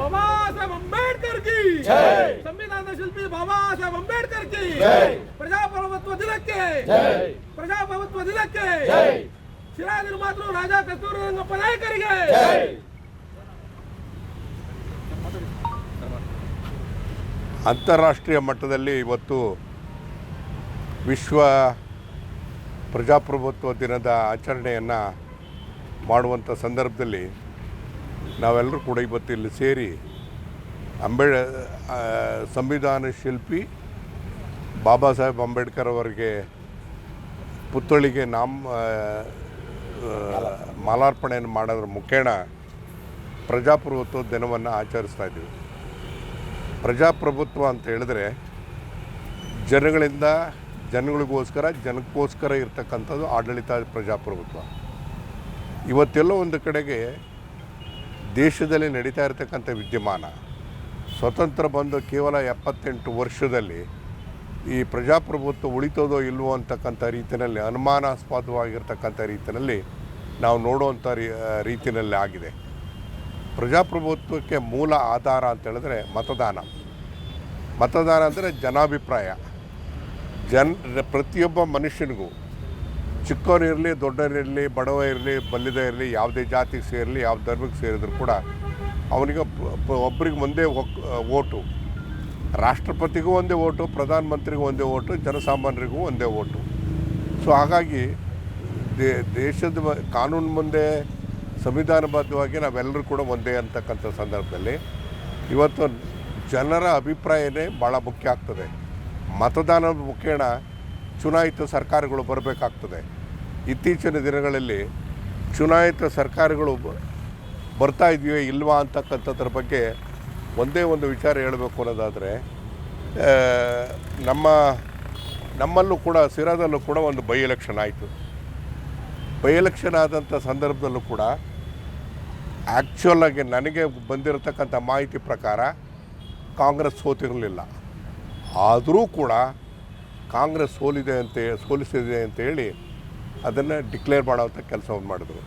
ಬಾಬಾ ಸಾಹೇಬ್ ಅಂಬೇಡ್ಕರ್ ಕಿ. ಸಂವಿಧಾನದ ಶಿಲ್ಪಿ ಬಾಬಾ ಸಾಹೇಬ್ ಅಂಬೇಡ್ಕರ್ ಕಿ. ಪ್ರಜಾಪ್ರಭುತ್ವ ದಿನಕ್ಕೆ. ಪ್ರಜಾಪ್ರಭುತ್ವ ದಿನಕ್ಕೆ. ಶಿರಾ ನಿರ್ಮಾತೃ ರಾಜಾ ಕಸ್ತೂರಿ ರಂಗಪ್ಪ ನಾಯಕರಿಗೆ ಅಂತಾರಾಷ್ಟ್ರೀಯ ಮಟ್ಟದಲ್ಲಿ ಇವತ್ತು ವಿಶ್ವ ಪ್ರಜಾಪ್ರಭುತ್ವ ದಿನದ ಆಚರಣೆಯನ್ನು ಮಾಡುವಂಥ ಸಂದರ್ಭದಲ್ಲಿ ನಾವೆಲ್ಲರೂ ಕೂಡ ಇವತ್ತು ಇಲ್ಲಿ ಸೇರಿ ಅಂಬೇಡ್ ಸಂವಿಧಾನ ಶಿಲ್ಪಿ ಬಾಬಾ ಸಾಹೇಬ್ ಅಂಬೇಡ್ಕರ್ ಅವರಿಗೆ ಪುತ್ಥಳಿಗೆ ನಾಮ ಮಾಲಾರ್ಪಣೆಯನ್ನು ಮಾಡೋದ್ರ ಮುಖೇಣ ಪ್ರಜಾಪ್ರಭುತ್ವ ದಿನವನ್ನು ಆಚರಿಸ್ತಾ ಇದ್ದೀವಿ. ಪ್ರಜಾಪ್ರಭುತ್ವ ಅಂತ ಹೇಳಿದ್ರೆ ಜನಗಳಿಂದ ಜನಗಳಿಗೋಸ್ಕರ, ಜನಕ್ಕೋಸ್ಕರ ಇರ್ತಕ್ಕಂಥದ್ದು ಆಡಳಿತ ಪ್ರಜಾಪ್ರಭುತ್ವ. ಇವತ್ತೆಲ್ಲೋ ಒಂದು ಕಡೆಗೆ ದೇಶದಲ್ಲಿ ನಡೀತಾ ಇರತಕ್ಕಂಥ ವಿದ್ಯಮಾನ ಸ್ವತಂತ್ರ ಬಂದು ಕೇವಲ ಎಪ್ಪತ್ತೆಂಟು ವರ್ಷದಲ್ಲಿ ಈ ಪ್ರಜಾಪ್ರಭುತ್ವ ಉಳಿತೋದೋ ಇಲ್ವೋ ಅಂತಕ್ಕಂಥ ರೀತಿಯಲ್ಲಿ ಅನುಮಾನಾಸ್ಪದವಾಗಿರ್ತಕ್ಕಂಥ ರೀತಿಯಲ್ಲಿ ನಾವು ನೋಡುವಂಥ ರೀತಿಯಲ್ಲಿ ಆಗಿದೆ. ಪ್ರಜಾಪ್ರಭುತ್ವಕ್ಕೆ ಮೂಲ ಆಧಾರ ಅಂತ ಹೇಳಿದ್ರೆ ಮತದಾನ. ಮತದಾನ ಅಂದರೆ ಜನಾಭಿಪ್ರಾಯ. ಜನ, ಪ್ರತಿಯೊಬ್ಬ ಮನುಷ್ಯನಿಗೂ ಚಿಕ್ಕವನಿರಲಿ ದೊಡ್ಡವರಿರಲಿ ಬಡವ ಇರಲಿ, ಬಲ್ಲಿದ ಇರಲಿ, ಯಾವುದೇ ಜಾತಿಗೆ ಸೇರಲಿ, ಯಾವ ಧರ್ಮಕ್ಕೆ ಸೇರಿದ್ರು ಕೂಡ ಅವನಿಗೆ ಒಬ್ಬರಿಗೆ ಒಂದೇ ಓಟು. ರಾಷ್ಟ್ರಪತಿಗೂ ಒಂದೇ ಓಟು, ಪ್ರಧಾನಮಂತ್ರಿಗೂ ಒಂದೇ ಓಟು, ಜನಸಾಮಾನ್ಯರಿಗೂ ಒಂದೇ ಓಟು. ಸೊ ಹಾಗಾಗಿ ದೇಶದ ಕಾನೂನು ಮುಂದೆ ಸಂವಿಧಾನಬದ್ಧವಾಗಿ ನಾವೆಲ್ಲರೂ ಕೂಡ ಒಂದೇ ಅಂತಕ್ಕಂಥ ಸಂದರ್ಭದಲ್ಲಿ ಇವತ್ತು ಜನರ ಅಭಿಪ್ರಾಯನೇ ಭಾಳ ಮುಖ್ಯ ಆಗ್ತದೆ. ಮತದಾನದ ಮುಖೇಣ ಚುನಾಯಿತ ಸರ್ಕಾರಗಳು ಬರಬೇಕಾಗ್ತದೆ. ಇತ್ತೀಚಿನ ದಿನಗಳಲ್ಲಿ ಚುನಾಯಿತ ಸರ್ಕಾರಗಳು ಬರ್ತಾ ಇದೆಯೋ ಇಲ್ವಾ ಅಂತಕ್ಕಂಥದ್ರ ಬಗ್ಗೆ ಒಂದೇ ಒಂದು ವಿಚಾರ ಹೇಳಬೇಕು ಅನ್ನೋದಾದರೆ ನಮ್ಮ, ನಮ್ಮಲ್ಲೂ ಕೂಡ, ಸಿರಾದಲ್ಲೂ ಕೂಡ ಒಂದು ಬೈ ಎಲೆಕ್ಷನ್ ಆಯಿತು. ಬೈ ಎಲೆಕ್ಷನ್ ಆದಂಥ ಸಂದರ್ಭದಲ್ಲೂ ಕೂಡ ಆ್ಯಕ್ಚುಲಾಗಿ ನನಗೆ ಬಂದಿರತಕ್ಕಂಥ ಮಾಹಿತಿ ಪ್ರಕಾರ ಕಾಂಗ್ರೆಸ್ ಸೋತಿರಲಿಲ್ಲ. ಆದರೂ ಕೂಡ ಕಾಂಗ್ರೆಸ್ ಸೋಲಿದೆ ಅಂತ ಸೋಲಿಸಿದೆ ಅಂತ ಹೇಳಿ ಅದನ್ನು ಡಿಕ್ಲೇರ್ ಮಾಡೋವಂಥ ಕೆಲಸವನ್ನು ಮಾಡಿದ್ರು.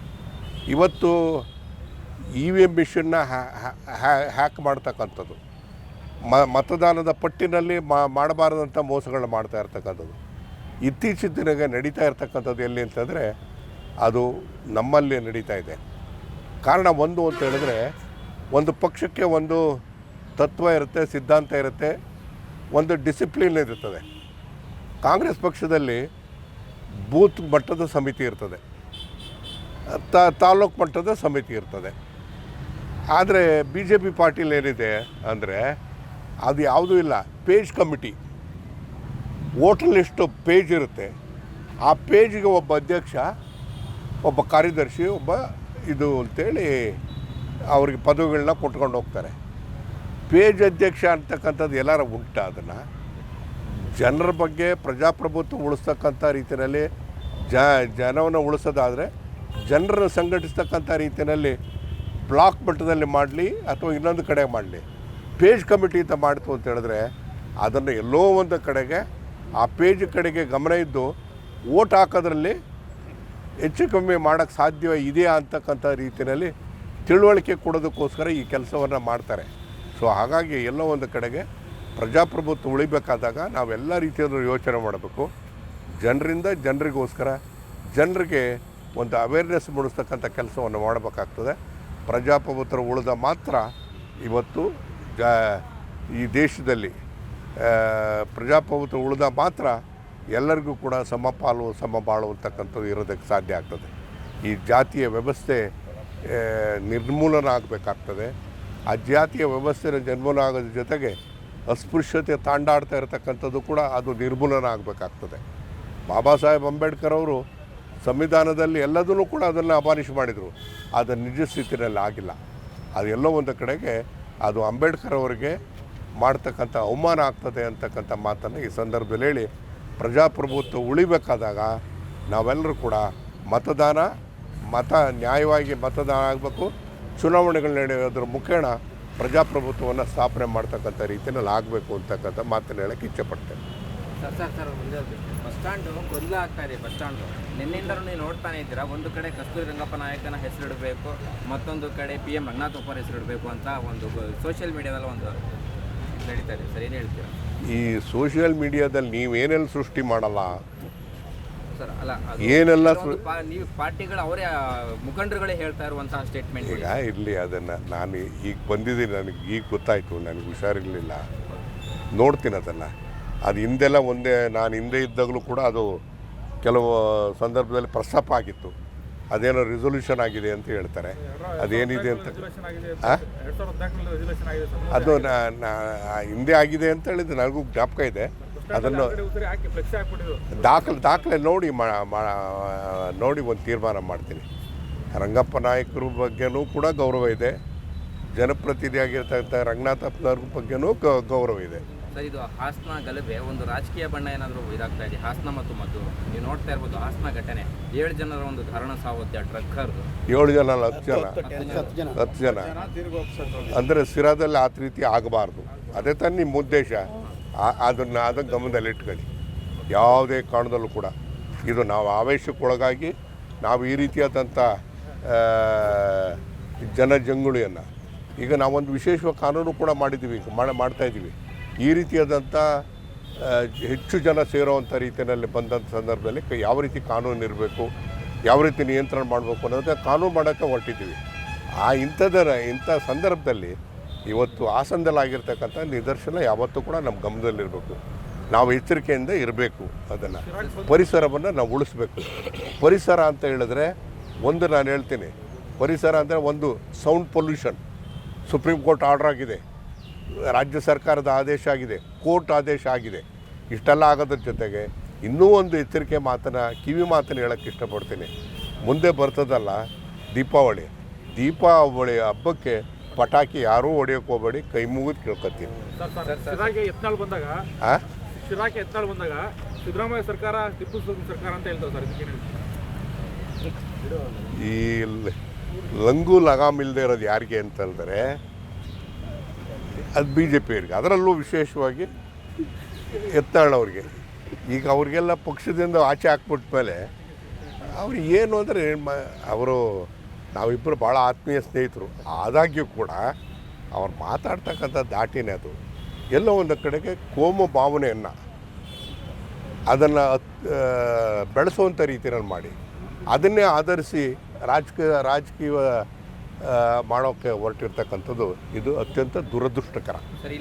ಇವತ್ತು ಇ ವಿ ಎಂ ಮಿಷನ್ನ ಹ್ಯಾಕ್ ಮಾಡ್ತಕ್ಕಂಥದ್ದು. ಮತದಾನದ ಪಟ್ಟಿನಲ್ಲಿ ಮಾಡಬಾರದಂಥ ಮೋಸಗಳನ್ನ ಮಾಡ್ತಾ ಇರ್ತಕ್ಕಂಥದ್ದು. ಇತ್ತೀಚಿನ ದಿನಗೆ ನಡೀತಾ ಇರ್ತಕ್ಕಂಥದ್ದು ಎಲ್ಲಿ ಅಂತಂದರೆ ಅದು ನಮ್ಮಲ್ಲಿ ನಡೀತಾ ಇದೆ. ಕಾರಣ ಒಂದು ಅಂತ ಹೇಳಿದ್ರೆ ಒಂದು ಪಕ್ಷಕ್ಕೆ ಒಂದು ತತ್ವ ಇರುತ್ತೆ, ಸಿದ್ಧಾಂತ ಇರುತ್ತೆ, ಒಂದು ಡಿಸಿಪ್ಲಿನ್ ಇರುತ್ತದೆ ಕಾಂಗ್ರೆಸ್ ಪಕ್ಷದಲ್ಲಿ ಬೂತ್ ಮಟ್ಟದ ಸಮಿತಿ ಇರ್ತದೆ. ತ, ತಾಲೂಕು ಮಟ್ಟದ ಸಮಿತಿ ಇರ್ತದೆ. ಆದರೆ ಬಿ ಜೆ ಪಿ ಪಾರ್ಟಿಲಿ ಏನಿದೆ ಅಂದರೆ ಅದು ಯಾವುದೂ ಇಲ್ಲ, page committee. Voter list page ಇರುತ್ತೆ. ಆ ಪೇಜ್ಗೆ ಒಬ್ಬ ಅಧ್ಯಕ್ಷ, ಒಬ್ಬ ಕಾರ್ಯದರ್ಶಿ, ಒಬ್ಬ ಇದು ಅಂತೇಳಿ ಅವ್ರಿಗೆ ಪದವಿಗಳನ್ನ ಕೊಟ್ಕೊಂಡು ಹೋಗ್ತಾರೆ. ಪೇಜ್ ಅಧ್ಯಕ್ಷ ಅಂತಕ್ಕಂಥದ್ದು ಎಲ್ಲಾರ ಉಂಟ ಅದನ್ನು? ಜನರ ಬಗ್ಗೆ ಪ್ರಜಾಪ್ರಭುತ್ವ ಉಳಿಸ್ತಕ್ಕಂಥ ರೀತಿಯಲ್ಲಿ ಜ ಜನವನ್ನು ಉಳಿಸೋದಾದರೆ ಜನರನ್ನು ಸಂಘಟಿಸ್ತಕ್ಕಂಥ ರೀತಿಯಲ್ಲಿ ಬ್ಲಾಕ್ ಮಟ್ಟದಲ್ಲಿ ಮಾಡಲಿ ಅಥವಾ ಇನ್ನೊಂದು ಕಡೆ ಮಾಡಲಿ. ಪೇಜ್ ಕಮಿಟಿ ಅಂತ ಮಾಡಿತು ಅಂತ ಹೇಳಿದ್ರೆ ಅದನ್ನು ಎಲ್ಲೋ ಒಂದು ಕಡೆಗೆ ಆ ಪೇಜ್ ಕಡೆಗೆ ಗಮನ ಇದ್ದು ಓಟ್ ಹಾಕೋದ್ರಲ್ಲಿ ಹೆಚ್ಚು ಕಮ್ಮಿ ಮಾಡೋಕ್ಕೆ ಸಾಧ್ಯ ಇದೆಯಾ ಅಂತಕ್ಕಂಥ ರೀತಿಯಲ್ಲಿ ತಿಳುವಳಿಕೆ ಕೊಡೋದಕ್ಕೋಸ್ಕರ ಈ ಕೆಲಸವನ್ನು ಮಾಡ್ತಾರೆ. ಸೊ ಹಾಗಾಗಿ ಎಲ್ಲೋ ಒಂದು ಕಡೆಗೆ ಪ್ರಜಾಪ್ರಭುತ್ವ ಉಳಿಬೇಕಾದಾಗ ನಾವೆಲ್ಲ ರೀತಿಯಲ್ಲೂ ಯೋಚನೆ ಮಾಡಬೇಕು. ಜನರಿಂದ ಜನರಿಗೋಸ್ಕರ ಜನರಿಗೆ ಒಂದು ಅವೇರ್ನೆಸ್ ಮೂಡಿಸ್ತಕ್ಕಂಥ ಕೆಲಸವನ್ನು ಮಾಡಬೇಕಾಗ್ತದೆ. ಪ್ರಜಾಪ್ರಭುತ್ವ ಉಳಿದ ಮಾತ್ರ ಇವತ್ತು ಜ, ಈ ದೇಶದಲ್ಲಿ ಪ್ರಜಾಪ್ರಭುತ್ವ ಉಳಿದ ಮಾತ್ರ ಎಲ್ಲರಿಗೂ ಕೂಡ ಸಮಪಾಲು ಸಮಬಾಳು ಅಂತಕ್ಕಂಥದ್ದು ಇರೋದಕ್ಕೆ ಸಾಧ್ಯ ಆಗ್ತದೆ. ಈ ಜಾತಿಯ ವ್ಯವಸ್ಥೆ ನಿರ್ಮೂಲನ ಆಗಬೇಕಾಗ್ತದೆ. ಆ ಜಾತಿಯ ವ್ಯವಸ್ಥೆನ ನಿರ್ಮೂಲನ ಆಗೋದ್ರ ಜೊತೆಗೆ ಅಸ್ಪೃಶ್ಯತೆ ತಾಂಡಾಡ್ತಾ ಇರತಕ್ಕಂಥದ್ದು ಕೂಡ ಅದು ನಿರ್ಮೂಲನ ಆಗಬೇಕಾಗ್ತದೆ ಬಾಬಾ ಸಾಹೇಬ್ ಅಂಬೇಡ್ಕರ್ ಅವರು ಸಂವಿಧಾನದಲ್ಲಿ ಎಲ್ಲದನ್ನೂ ಕೂಡ ಅದನ್ನು ಅಬಾಲಿಷ್ ಮಾಡಿದರು. ಅದು ನಿಜ ಸ್ಥಿತಿನಲ್ಲಿ ಆಗಿಲ್ಲ. ಅದು ಎಲ್ಲೋ ಒಂದು ಕಡೆಗೆ ಅದು ಅಂಬೇಡ್ಕರ್ ಅವರಿಗೆ ಮಾಡ್ತಕ್ಕಂಥ ಅವಮಾನ ಆಗ್ತದೆ ಅಂತಕ್ಕಂಥ ಮಾತನ್ನು ಈ ಸಂದರ್ಭದಲ್ಲಿ ಹೇಳಿ ಪ್ರಜಾಪ್ರಭುತ್ವ ಉಳಿಬೇಕಾದಾಗ ನಾವೆಲ್ಲರೂ ಕೂಡ ಮತದಾನ, ಮತ ನ್ಯಾಯವಾಗಿ ಮತದಾನ ಆಗಬೇಕು. ಚುನಾವಣೆಗಳು ನಡೆಯೋದ್ರ ಮುಖೇಣ ಪ್ರಜಾಪ್ರಭುತ್ವವನ್ನು ಸ್ಥಾಪನೆ ಮಾಡ್ತಕ್ಕಂಥ ರೀತಿಯಲ್ಲಿ ಆಗಬೇಕು ಅಂತಕ್ಕಂಥ ಮಾತನ್ನು ಹೇಳಕ್ಕೆ ಇಚ್ಛೆಪಡ್ತೇನೆ. ಸರ್ ಸರ್ ಸರ್ ಒಂದೇ ಬಸ್ ಸ್ಟ್ಯಾಂಡು ಗೊಂದಲ ಆಗ್ತಾ ಇದೆ ಬಸ್ ಸ್ಟ್ಯಾಂಡು. ನಿನ್ನಿಂದ ನೀವು ನೋಡ್ತಾನೆ ಇದ್ದೀರಾ ಒಂದು ಕಡೆ ಕಸ್ತೂರಿ ರಂಗಪ್ಪ ನಾಯಕನ ಹೆಸರಿಡಬೇಕು ಮತ್ತೊಂದು ಕಡೆ ಪಿ ಎಂ ಹೆಸರು ಹೆಸರಿಡಬೇಕು ಅಂತ ಒಂದು ಸೋಷಿಯಲ್ ಮೀಡಿಯಾದಲ್ಲಿ ಒಂದು ನಡೀತಾ ಇದೆ. ಸರ್ ಏನು ಹೇಳ್ತೀರಾ? ಈ ಸೋಷಿಯಲ್ ಮೀಡಿಯಾದಲ್ಲಿ ನೀವೇನೆಲ್ಲ ಸೃಷ್ಟಿ ಮಾಡಲ್ಲ ಏನೆಲ್ಲ ನೀವು ಪಾರ್ಟಿಗಳು ಅವರೇ ಮುಖಂಡರುಗಳೇ ಹೇಳ್ತಾ ಇರುವಂತಹ ಸ್ಟೇಟ್ಮೆಂಟ್ ಈಗ ಇರಲಿ ಅದನ್ನು ನಾನು ಈಗ ಬಂದಿದ್ದೀನಿ ನನಗೆ ಈಗ ಗೊತ್ತಾಯಿತು ನನಗೆ ಹುಷಾರಿರಲಿಲ್ಲ. ನೋಡ್ತೀನಿ ಅದನ್ನು. ಅದು ಹಿಂದೆಲ್ಲ ಒಂದೇ ನಾನು ಹಿಂದೆ ಇದ್ದಾಗಲೂ ಕೂಡ ಅದು ಕೆಲವು ಸಂದರ್ಭದಲ್ಲಿ ಪ್ರಸ್ತಾಪ ಆಗಿತ್ತು. ಅದೇನೋ ರೆಸೊಲ್ಯೂಷನ್ ಆಗಿದೆ ಅಂತ ಹೇಳ್ತಾರೆ. ಅದೇನಿದೆ ಅಂತ ಅದು ನಾ- ನಾ- ಹಿಂದೆ ಆಗಿದೆ ಅಂತ ಹೇಳಿದ್ದು ನನಗೂ ಜ್ಞಾಪಕ ಇದೆ. ಅದನ್ನು ದಾಖಲೆ ದಾಖಲೆ ನೋಡಿ ಮಾ ಮಾ- ನೋಡಿ ಒಂದು ತೀರ್ಮಾನ ಮಾಡ್ತೀನಿ. ರಂಗಪ್ಪ ನಾಯಕರ ಬಗ್ಗೆನೂ ಕೂಡ ಗೌರವ ಇದೆ. ಜನಪ್ರತಿನಿಧಿಯಾಗಿರ್ತಕ್ಕಂಥ ರಂಗನಾಥಪ್ಪನವ್ರ ಬಗ್ಗೆನೂ ಗೌರವ ಇದೆ. ಸರ್ ಇದು ಹಾಸನ ಗಲಭೆ ಒಂದು ರಾಜಕೀಯ ಬಣ್ಣ ಏನಾದರೂ ಇದಾಗ್ತಾ ಇದೆ? ಹಾಸನ ಮತ್ತು ಮದ್ದು ನೀವು ನೋಡ್ತಾ ಇರ್ಬೋದು ಹಾಸನ ಘಟನೆ. ಏಳು ಜನರ ಒಂದು ಧಾರಣ ಸಾವತ್ತೆ ಟ್ರಕ್ಕರ್ದು ಏಳು ಜನ ಅಲ್ಲ ಹತ್ತು ಜನ. ಹತ್ತು ಜನ. ಅಂದರೆ ಸಿರಾದಲ್ಲಿ ಆ ರೀತಿ ಆಗಬಾರ್ದು. ಅದೇ ತಾನೇ ನಿಮ್ಮ ಉದ್ದೇಶ. ಅದನ್ನು ಅದನ್ನು ಗಮನದಲ್ಲಿಟ್ಕೊಳ್ಳಿ ಯಾವುದೇ ಕಾರಣದಲ್ಲೂ ಕೂಡ ಇದು ನಾವು ಆವೇಶಕ್ಕೊಳಗಾಗಿ ನಾವು ಈ ರೀತಿಯಾದಂಥ ಜನ ಜನಜಂಗುಳಿಯನ್ನು ಈಗ ನಾವೊಂದು ವಿಶೇಷ ಕಾನೂನು ಕೂಡ ಮಾಡಿದ್ದೀವಿ ಮಾಡ ಮಾಡ್ತಾ ಇದ್ದೀವಿ. ಈ ರೀತಿಯಾದಂಥ ಹೆಚ್ಚು ಜನ ಸೇರೋವಂಥ ರೀತಿಯಲ್ಲಿ ಬಂದಂಥ ಸಂದರ್ಭದಲ್ಲಿ ಯಾವ ರೀತಿ ಕಾನೂನು ಇರಬೇಕು, ಯಾವ ರೀತಿ ನಿಯಂತ್ರಣ ಮಾಡಬೇಕು ಅನ್ನೋದಕ್ಕೆ ಕಾನೂನು ಮಾಡೋಕ್ಕೆ ಹೊರಟಿದ್ದೀವಿ. ಆ ಇಂಥದ್ದರ ಇಂಥ ಸಂದರ್ಭದಲ್ಲಿ ಇವತ್ತು ಹಾಸನದಲ್ಲಿ ಆಗಿರ್ತಕ್ಕಂಥ ನಿದರ್ಶನ ಯಾವತ್ತೂ ಕೂಡ ನಮ್ಮ ಗಮನದಲ್ಲಿರಬೇಕು. ನಾವು ಎಚ್ಚರಿಕೆಯಿಂದ ಇರಬೇಕು ಅದನ್ನು. ಪರಿಸರವನ್ನು ನಾವು ಉಳಿಸ್ಬೇಕು. ಪರಿಸರ ಅಂತ ಹೇಳಿದ್ರೆ ಒಂದು ನಾನು ಹೇಳ್ತೀನಿ. ಪರಿಸರ ಅಂದರೆ ಒಂದು sound pollution supreme court order ಆಗಿದೆ. ರಾಜ್ಯ ಸರ್ಕಾರದ ಆದೇಶ ಆಗಿದೆ. ಕೋರ್ಟ್ ಆದೇಶ ಆಗಿದೆ. ಇಷ್ಟೆಲ್ಲ ಆಗೋದ್ರ ಜೊತೆಗೆ ಇನ್ನೂ ಒಂದು ಎಚ್ಚರಿಕೆ ಮಾತನ್ನು, ಕಿವಿ ಮಾತನ್ನು ಹೇಳೋಕ್ಕೆ ಇಷ್ಟಪಡ್ತೀನಿ. ಮುಂದೆ ಬರ್ತದಲ್ಲ ದೀಪಾವಳಿ. ದೀಪಾವಳಿ ಹಬ್ಬಕ್ಕೆ ಪಟಾಕಿ ಯಾರೂ ಹೊಡೆಯೋಕೆ ಹೋಗಬೇಡಿ ಕೈ ಮುಗಿದು ಕೇಳ್ಕೊತೀನಿ. ಸರ್ ಸರ್ ಶಿರಾಗೆ ಯತ್ನಾಳ್ ಬಂದಾಗ ಸಿದ್ದರಾಮಯ್ಯ ಸರ್ಕಾರ ಟಿಪ್ಪು ಸುಲ್ತಾನ್ ಸರ್ಕಾರ ಅಂತ ಹೇಳ್ತಾರೆ ಸರ್ ಈ ಲಂಗು ಲಗಾಮ್ ಇಲ್ಲದೆ ಇರೋದು ಯಾರಿಗೆ ಅಂತಂದರೆ ಅದು ಬಿ ಜೆ ಪಿಯವರಿಗೆ ಅದರಲ್ಲೂ ವಿಶೇಷವಾಗಿ ಎತ್ತಾಳವ್ರಿಗೆ ಈಗ ಅವ್ರಿಗೆಲ್ಲ ಪಕ್ಷದಿಂದ ಆಚೆ ಹಾಕ್ಬಿಟ್ಟ ಮೇಲೆ ಅವ್ರು ಏನು ಅಂದರೆ ಅವರು ನಾವಿಬ್ಬರು ಭಾಳ ಆತ್ಮೀಯ ಸ್ನೇಹಿತರು. ಆದಾಗ್ಯೂ ಕೂಡ ಅವ್ರು ಮಾತಾಡ್ತಕ್ಕಂಥ ದಾಟಿನೇ ಅದು. ಎಲ್ಲೋ ಒಂದು ಕಡೆಗೆ ಕೋಮು ಭಾವನೆಯನ್ನು ಅದನ್ನು ಬೆಳೆಸುವಂಥ ರೀತಿಯಲ್ಲಿ ಮಾಡಿ. ಅದನ್ನೇ ಆಧರಿಸಿ ರಾಜಕೀಯ ರಾಜಕೀಯ ಮಾಡೋಕ್ಕೆ ಹೊರಟಿರ್ತಕ್ಕಂಥದ್ದು ಇದು ಅತ್ಯಂತ ದುರದೃಷ್ಟಕರ.